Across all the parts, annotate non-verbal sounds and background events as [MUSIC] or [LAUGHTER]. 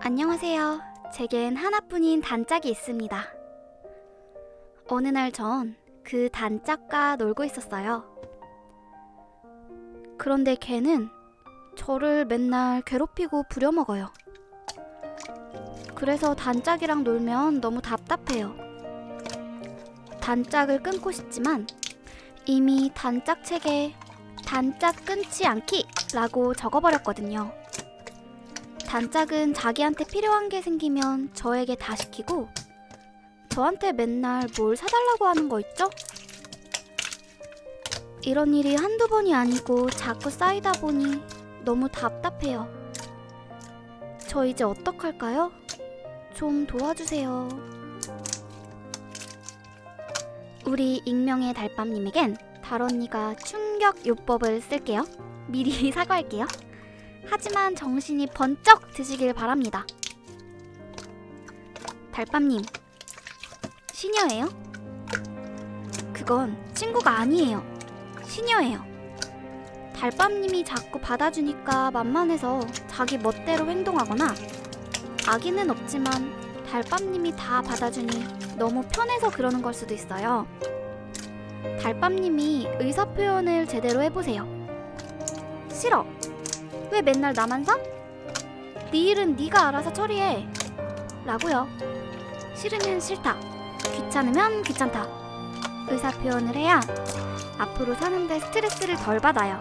안녕하세요. 제겐 하나뿐인 단짝이 있습니다. 어느 날 전 그 단짝과 놀고 있었어요. 그런데 걔는 저를 맨날 괴롭히고 부려먹어요. 그래서 단짝이랑 놀면 너무 답답해요. 단짝을 끊고 싶지만 이미 단짝 책에 단짝 끊지 않기 라고 적어버렸거든요. 단짝은 자기한테 필요한 게 생기면 저에게 다 시키고 저한테 맨날 뭘 사달라고 하는 거 있죠? 이런 일이 한두 번이 아니고 자꾸 쌓이다 보니 너무 답답해요. 저 이제 어떡할까요? 좀 도와주세요. 우리 익명의 달밤님에겐 달언니가 충격 요법을 쓸게요. 미리 [LAUGHS] 사과할게요. 하지만 정신이 번쩍 드시길 바랍니다. 달밤님, 시녀예요? 그건 친구가 아니에요. 시녀예요. 달밤님이 자꾸 받아주니까 만만해서 자기 멋대로 행동하거나 아기는 없지만 달밤님이 다 받아주니 너무 편해서 그러는 걸 수도 있어요. 달밤님이 의사 표현을 제대로 해보세요. 싫어. 왜 맨날 나만 사? 네 일은 네가 알아서 처리해. 라고요. 싫으면 싫다. 귀찮으면 귀찮다. 의사 표현을 해야 앞으로 사는데 스트레스를 덜 받아요.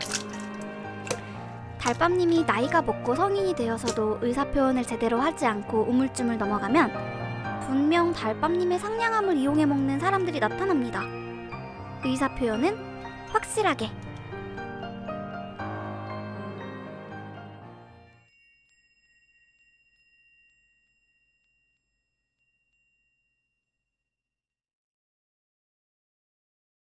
달밤님이 나이가 먹고 성인이 되어서도 의사 표현을 제대로 하지 않고 우물쭈물 넘어가면 분명 달밤님의 상냥함을 이용해 먹는 사람들이 나타납니다. 의사 표현은 확실하게